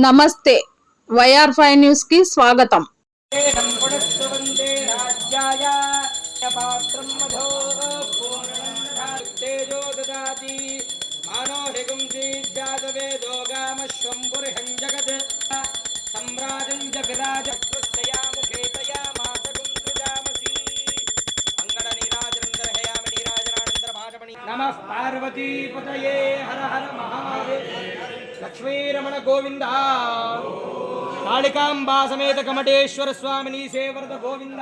నమస్తే. YR five న్యూస్కి స్వాగతం పునఃస్రవందే పార్వతీపతయే లక్ష్మీరమణ గోవింద. కాళికాంబా సమేత కమటేశ్వర స్వామిని సేవరద గోవింద.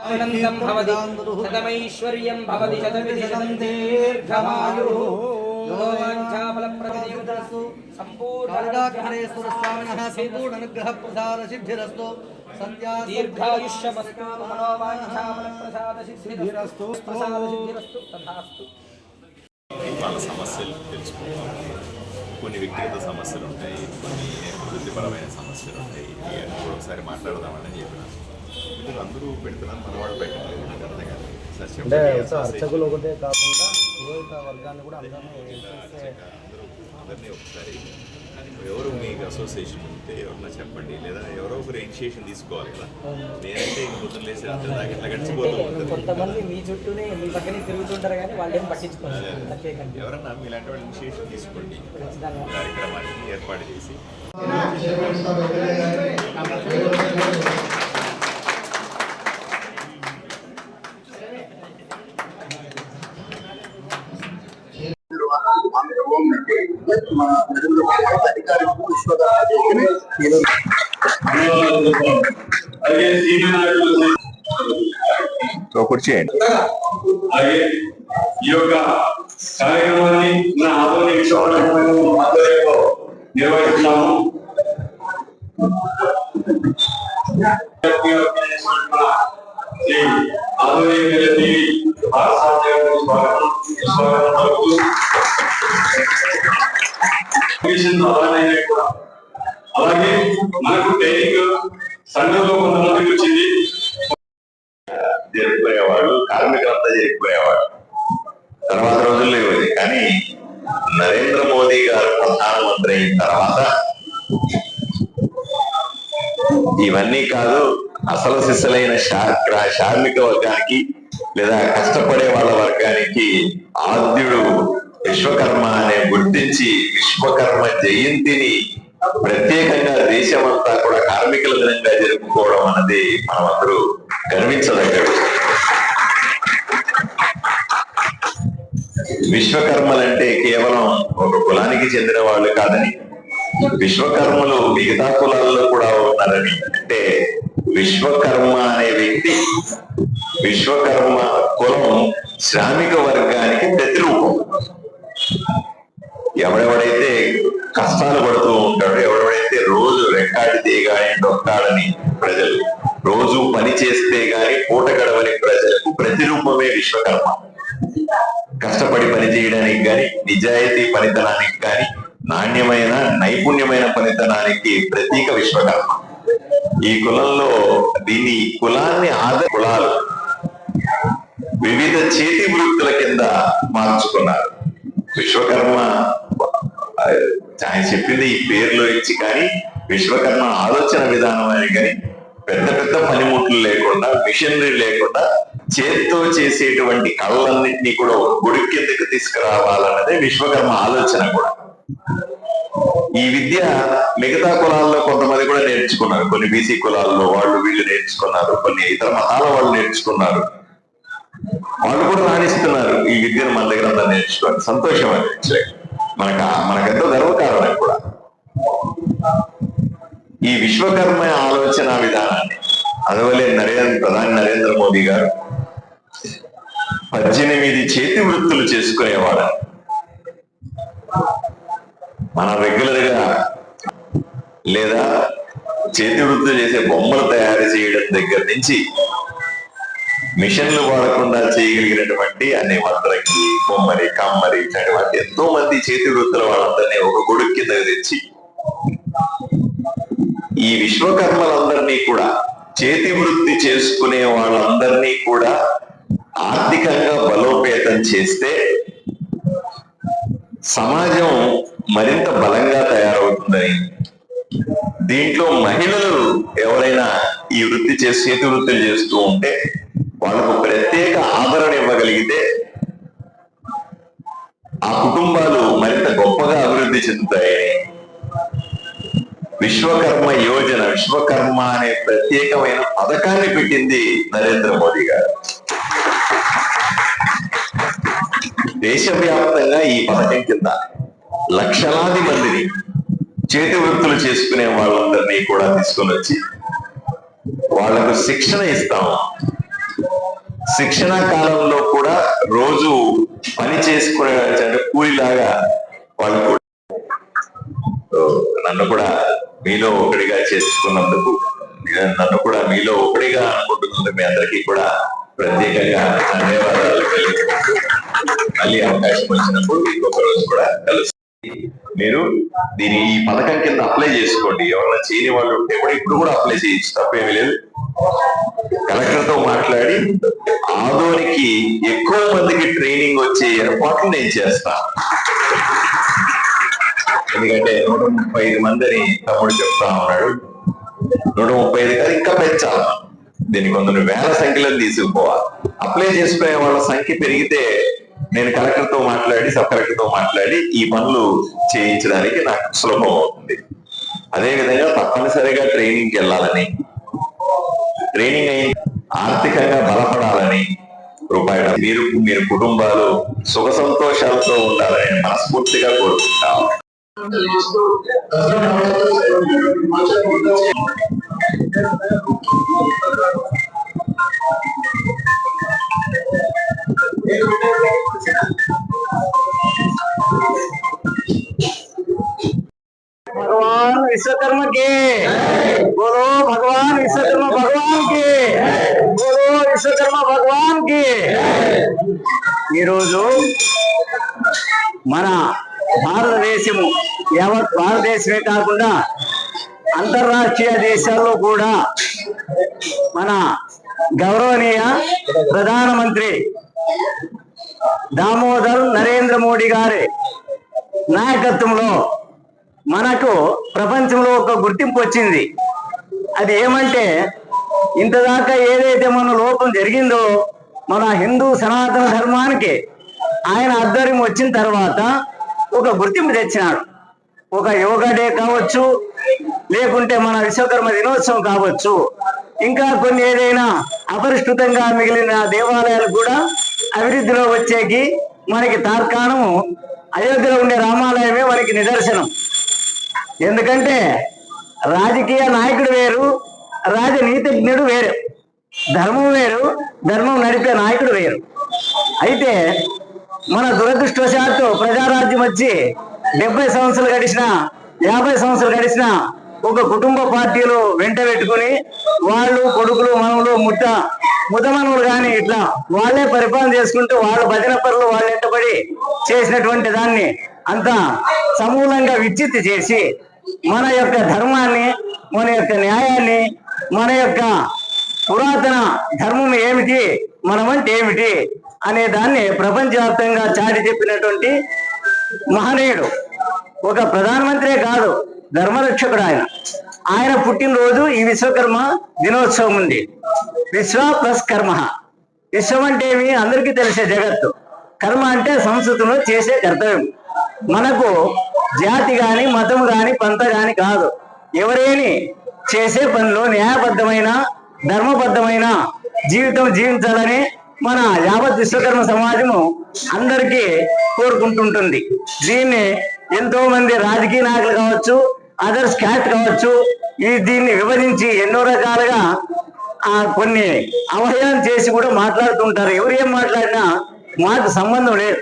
అనంతం భవతి శతమైశ్వర్యం భవతి శతమిది శతం దీర్ఘమాయు మనోవాంఛాఫలప్రదస్తు కాళికాగ్రేశ్వర స్వామినః సంపూర్ణ అనుగ్రహ ప్రసాద సిద్ధిరస్తు సంధ్యా దీర్ఘాయుష్యమస్తు మనోవాంఛాఫలప్రసాద సిద్ధిరస్తు ప్రసాద సిద్ధిరస్తు తథాస్తు. వాళ్ళ సమస్యలు తెలుసుకుంటాం కొన్ని వ్యక్తిగత సమస్యలు ఉంటాయి కొన్ని వృత్తిపరమైన సమస్యలు ఉంటాయి. ఇవన్నీ ఒకసారి మాట్లాడదామని చెప్పిన మీరు అందరూ పెడుతున్నారు మన వాళ్ళు పెట్టలేదు నాకు అర్థం అంటే అర్చకులు ఒకటే కాకుండా పురోహిత వర్గాన్ని కూడా అందరినీ ఒకసారి ఎవరు మీకు అసోసియేషన్ ఉంటే ఎవరన్నా చెప్పండి. లేదా ఎవరో ఒకరు ఇనిషియేషన్ తీసుకోవాలి కదా. నేనంటే ఇంక పొద్దున్న లేసి ఇట్లా గడిచిపోతూ కొంతమంది మీ చుట్టూనే మీ పక్కనే తిరుగుతుంటారు కానీ వాళ్ళు ఏం పట్టించుకోరు. ప్రత్యేకంగా ఎవరన్నా మీలాంటి వాళ్ళు ఇనిషియేషన్ తీసుకోండి. కార్యక్రమాన్ని ఏర్పాటు చేసి. సో కూర్చేయండి అలాగే ఈ యొక్క కార్యక్రమాన్ని నా ఆధునిక సౌకర్యమైన మనకు ట్రైనింగ్ సంఘంలో కొంతమందికి వచ్చింది. జరిగిపోయేవాడు కార్మికులంతా జరిగిపోయేవాడు తర్వాత రోజుల్లో ఇవ్వదు కానీ నరేంద్ర మోదీ గారు ప్రధానమంత్రి అయిన తర్వాత ఇవన్నీ కాదు అసలు సిసలైన శా- కార్మిక వర్గానికి లేదా కష్టపడే వాళ్ళ వర్గానికి ఆద్యుడు విశ్వకర్మ అనే గుర్తించి విశ్వకర్మ జయంతిని ప్రత్యేకంగా దేశమంతా కూడా కార్మికుల దినంగా జరుపుకోవడం అన్నది మనమందరూ గర్వించదగ్గదు. విశ్వకర్మలంటే కేవలం ఒక కులానికి చెందిన వాళ్ళు కాదని విశ్వకర్మలు మిగతా కులాల్లో కూడా ఉన్నారని. అంటే విశ్వకర్మ అనే వ్యక్తి విశ్వకర్మ కులం శ్రామిక వర్గానికి ప్రతిరూపం. ఎవడెవడైతే కష్టాలు పడుతూ ఉంటాడు ఎవడెవడైతే రోజు రెక్కాడి తీయగానే డొక్కాడని ప్రజలు రోజు పని చేస్తే గాని పూట గడవని ప్రజలకు ప్రతిరూపమే విశ్వకర్మ. కష్టపడి పని చేయడానికి గాని నిజాయితీ పనితనానికి గాని నాణ్యమైన నైపుణ్యమైన పనితనానికి ప్రతీక విశ్వకర్మ. ఈ కులంలో దీని కులాన్ని ఆద కులాలు వివిధ చేతి వృత్తుల కింద మార్చుకున్నారు. విశ్వకర్మ ఆయన చెప్పింది ఈ పేర్లో ఇచ్చి కానీ విశ్వకర్మ ఆలోచన విధానం అని కానీ పెద్ద పెద్ద పనిముట్లు లేకుండా మిషనరీ లేకుండా చేత్తో చేసేటువంటి కళ్ళన్నింటినీ కూడా ఒక గుడి కిందకు తీసుకురావాలన్నదే విశ్వకర్మ ఆలోచన కూడా. ఈ విద్య మిగతా కులాల్లో కొంతమంది కూడా నేర్చుకున్నారు. కొన్ని బీసీ కులాల్లో వాళ్ళు వీళ్ళు నేర్చుకున్నారు. కొన్ని ఇతర మతాల వాళ్ళు నేర్చుకున్నారు. వాళ్ళు కూడా రాణిస్తున్నారు ఈ విద్యను మన దగ్గర అంతా నేర్చుకోవాలి. సంతోషం అనిపించలే మనకు మనకెంతో గర్వకారణం కూడా. ఈ విశ్వకర్మ ఆలోచన విధానాన్ని అందువల్లే నరేంద్ర ప్రధాని నరేంద్ర మోదీ గారు పద్దెనిమిది చేతి వృత్తులు చేసుకునేవాడు మన రెగ్యులర్గా లేదా చేతి వృత్తులు చేసే బొమ్మలు తయారు చేయడం దగ్గర నుంచి మిషన్లు వాడకుండా చేయగలిగినటువంటి అన్ని వడ్రంగి బొమ్మరి కమ్మరి ఇట్లాంటి ఎంతో మంది చేతి వృత్తుల వాళ్ళందరినీ ఒక గొడుగు కింద తెచ్చి ఈ విశ్వకర్మలందరినీ కూడా చేతి వృత్తి చేసుకునే వాళ్ళందరినీ కూడా ఆర్థికంగా బలోపేతం చేస్తే సమాజం మరింత బలంగా తయారవుతుందని. దీంట్లో మహిళలు ఎవరైనా ఈ వృత్తి చేసి చేతి వృత్తులు చేస్తూ ఉంటే వాళ్ళకు ప్రత్యేక ఆదరణ ఇవ్వగలిగితే ఆ కుటుంబాలు మరింత గొప్పగా అభివృద్ధి చెందుతాయని విశ్వకర్మ యోజన విశ్వకర్మ అనే ప్రత్యేకమైన పథకాన్ని పెట్టింది నరేంద్ర మోదీ గారు. దేశవ్యాప్తంగా ఈ పథకం కింద లక్షలాది మందిని చేతి వృత్తులు చేసుకునే వాళ్ళందరినీ కూడా తీసుకొని వచ్చి వాళ్ళకు శిక్షణ ఇస్తాము శిక్షణ కాలంలో కూడా రోజు పని చేసుకునే కూలిలాగా వాళ్ళు కూడా. నన్ను కూడా మీలో ఒకటిగా చేసుకున్నందుకు నన్ను కూడా మీలో ఒకటిగా అనుకుంటున్నందుకు మీ అందరికీ కూడా ప్రత్యేకంగా ధన్యవాదాలు. మళ్ళీ అవకాశం వచ్చినప్పుడు ఇంకొక రోజు కూడా కలుస్తాం. మీరు దీని ఈ పథకం కింద అప్లై చేసుకోండి. ఎవరైనా చేయని వాళ్ళు ఉంటే కూడా ఇప్పుడు కూడా అప్లై చేయొచ్చు తప్పేమీ లేదు. కలెక్టర్తో మాట్లాడి ఆదోనికి ఎక్కువ మందికి ట్రైనింగ్ వచ్చే ఏర్పాట్లు నేను చేస్తా. ఎందుకంటే నూట ముప్పై ఐదు మంది అని తమ్ముడు చెప్తా ఉన్నాడు. నూట ముప్పై ఐదు కాదు ఇంకా పెంచాలి? దీనికి కొందరు వేల సంఖ్యలో తీసుకుపోవాలి. అప్లై చేసుకునే వాళ్ళ సంఖ్య పెరిగితే నేను కలెక్టర్తో మాట్లాడి సబ్ కలెక్టర్తో మాట్లాడి ఈ పనులు చేయించడానికి నాకు సులభం అవుతుంది. అదేవిధంగా తప్పనిసరిగా ట్రైనింగ్కి వెళ్ళాలని ట్రైనింగ్ అయి ఆర్థికంగా బలపడాలని రూపాయలు మీరు మీరు కుటుంబాలు సుఖ సంతోషాలతో ఉండాలని మనస్ఫూర్తిగా కోరుకుంటాం भगवान विश्वकर्मा के बोलो भगवान विश्वकर्मा भगवान के बोलो విశ్వకర్మ భగవాన్ కి ఈరోజు మన భారతదేశము యావత్ భారతదేశమే కాకుండా అంతర్రాష్ట్రీయ దేశాల్లో కూడా మన గౌరవనీయ ప్రధానమంత్రి దామోదర్ నరేంద్ర మోడీ గారి నాయకత్వంలో మనకు ప్రపంచంలో ఒక గుర్తింపు వచ్చింది. అది ఏమంటే ఇంతదాకా ఏదైతే మన లోపం జరిగిందో మన హిందూ సనాతన ధర్మానికి ఆయన ఆధ్వర్యం వచ్చిన తర్వాత ఒక గుర్తింపు తెచ్చినాడు. ఒక యోగా డే కావచ్చు లేకుంటే మన విశ్వకర్మ దినోత్సవం కావచ్చు ఇంకా కొన్ని ఏదైనా అపరిష్కృతంగా మిగిలిన దేవాలయాలు కూడా అభివృద్ధిలో వచ్చేకి మనకి తార్కాణము అయోధ్యలో ఉండే రామాలయమే మనకి నిదర్శనం. ఎందుకంటే రాజకీయ నాయకుడు వేరు రాజనీతిజ్ఞుడు వేరు ధర్మం వేరు ధర్మం నడిపే నాయకుడు వేరు. అయితే మన దురదృష్టవశాత్తు ప్రజారాజ్యం వచ్చి డెబ్బై సంవత్సరాలు గడిచిన యాభై సంవత్సరాలు గడిచిన ఒక కుటుంబ పార్టీలు వెంట పెట్టుకుని వాళ్ళు కొడుకులు మనములు ముట్ట ముదమనులు కానీ ఇట్లా వాళ్ళే పరిపాలన చేసుకుంటూ వాళ్ళ భజన పనులు వాళ్ళు వెంటబడి చేసినటువంటి దాన్ని అంతా సమూలంగా విచ్చిత్తి చేసి మన యొక్క ధర్మాన్ని మన యొక్క న్యాయాన్ని మన యొక్క పురాతన ధర్మం ఏమిటి మనమంటే ఏమిటి అనే దాన్ని ప్రపంచవ్యాప్తంగా చాటి చెప్పినటువంటి మహనీయుడు. ఒక ప్రధానమంత్రే కాదు ధర్మరక్షకుడు ఆయన. ఆయన పుట్టినరోజు ఈ విశ్వకర్మ దినోత్సవం ఉంది. విశ్వ ప్లస్ కర్మ. విశ్వం అంటే ఏమి? అందరికీ తెలిసే జగత్తు. కర్మ అంటే సంస్కృతిలో చేసే కర్తవ్యం. మనకు జాతి గాని మతం గాని పంత గాని కాదు. ఎవరేని చేసే పనిలో న్యాయబద్ధమైన ధర్మబద్ధమైన జీవితం జీవించాలని మన యావత్ విశ్వకర్మ సమాజము అందరికీ కోరుకుంటుంటుంది. దీన్ని ఎంతో మంది రాజకీయ నాయకులు కావచ్చు అదర్స్ క్యాట్ కావచ్చు. ఈ దీన్ని విభజించి ఎన్నో రకాలుగా ఆ కొన్ని అవహేళన చేసి కూడా మాట్లాడుతుంటారు. ఎవరు ఏం మాట్లాడినా మాకు సంబంధం లేదు.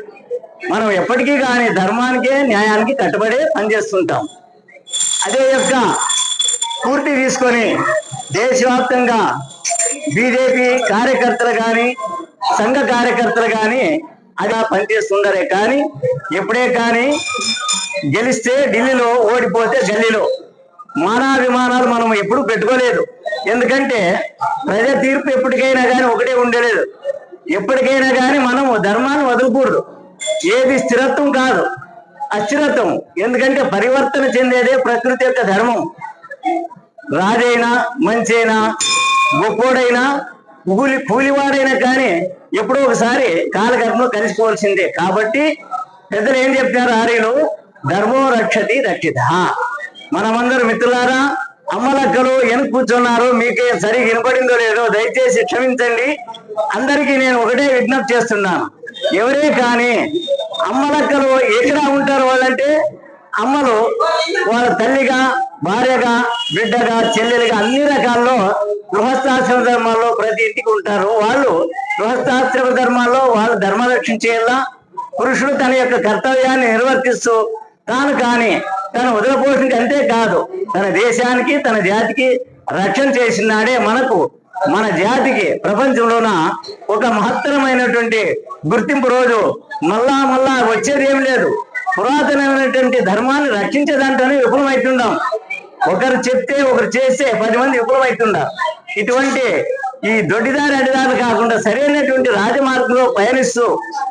మనం ఎప్పటికీ కానీ ధర్మానికే న్యాయానికి కట్టుబడి పనిచేస్తుంటాం అదే యొక్క పూర్తి తీసుకొని దేశవ్యాప్తంగా బీజేపీ కార్యకర్తలు కానీ సంఘ కార్యకర్తలు కానీ అలా పనిచేస్తుండరే కానీ ఎప్పుడే కానీ గెలిస్తే ఢిల్లీలో ఓడిపోతే గల్లీలో. మానాభిమానాలు మనం ఎప్పుడు పెట్టుకోలేదు. ఎందుకంటే ప్రజా తీర్పు ఎప్పటికైనా కానీ ఒకటే ఉండలేదు. ఎప్పటికైనా కానీ మనము ధర్మాన్ని వదలకూడదు. ఏది స్థిరత్వం కాదు అస్థిరత్వం. ఎందుకంటే పరివర్తన చెందేదే ప్రకృతి యొక్క ధర్మం. రాజైనా మంచైనా గొప్పోడైనా కూలి కూలివాడైనా కానీ ఎప్పుడో ఒకసారి కాలగర్భంలో కలిసిపోవాల్సిందే. కాబట్టి పెద్దలు ఏం చెప్తున్నారు ఆర్యలు? ధర్మో రక్షతి రక్షిత. మనమందరూ మిత్రులారా అమ్మలక్కలు వెనక కూర్చున్నారు మీకే సరిగా వినపడిందో లేదో దయచేసి క్షమించండి. అందరికీ నేను ఒకటే విజ్ఞప్తి చేస్తున్నాను. ఎవరే కానీ అమ్మలక్కలు ఎక్కడ ఉంటారు వాళ్ళంటే అమ్మలు వాళ్ళ తల్లిగా భార్యగా బిడ్డగా చెల్లెలుగా అన్ని రకాల్లో గృహస్థాశ్రమ ధర్మాల్లో ప్రతి ఇంటికి ఉంటారు. వాళ్ళు గృహస్థాశ్రమ ధర్మాల్లో వాళ్ళు ధర్మ రక్షించేలా పురుషుడు తన యొక్క కర్తవ్యాన్ని నిర్వర్తిస్తూ తాను కానీ తన వదిలిపోసింది అంతే కాదు తన దేశానికి తన జాతికి రక్షణ చేసినాడే మనకు. మన జాతికి ప్రపంచంలోన ఒక మహత్తరమైనటువంటి గుర్తింపు రోజు. మళ్ళా మళ్ళా వచ్చేది ఏం లేదు. పురాతనమైనటువంటి ధర్మాన్ని రక్షించే దాంట్లోనే ఒకరు చెప్తే ఒకరు చేస్తే పది మంది విఫలమవుతున్నారు ఇటువంటి ఈ దొడ్డిదారి అడిదారు కాకుండా సరైనటువంటి రాజమార్గంలో పయనిస్తూ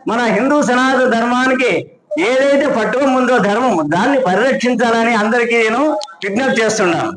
మన హిందూ సనాతన ధర్మానికి ఏదైతే పట్టుకొని ఉందో ధర్మం దాన్ని పరిరక్షించాలని అందరికీ నేను విజ్ఞప్తి చేస్తున్నాను.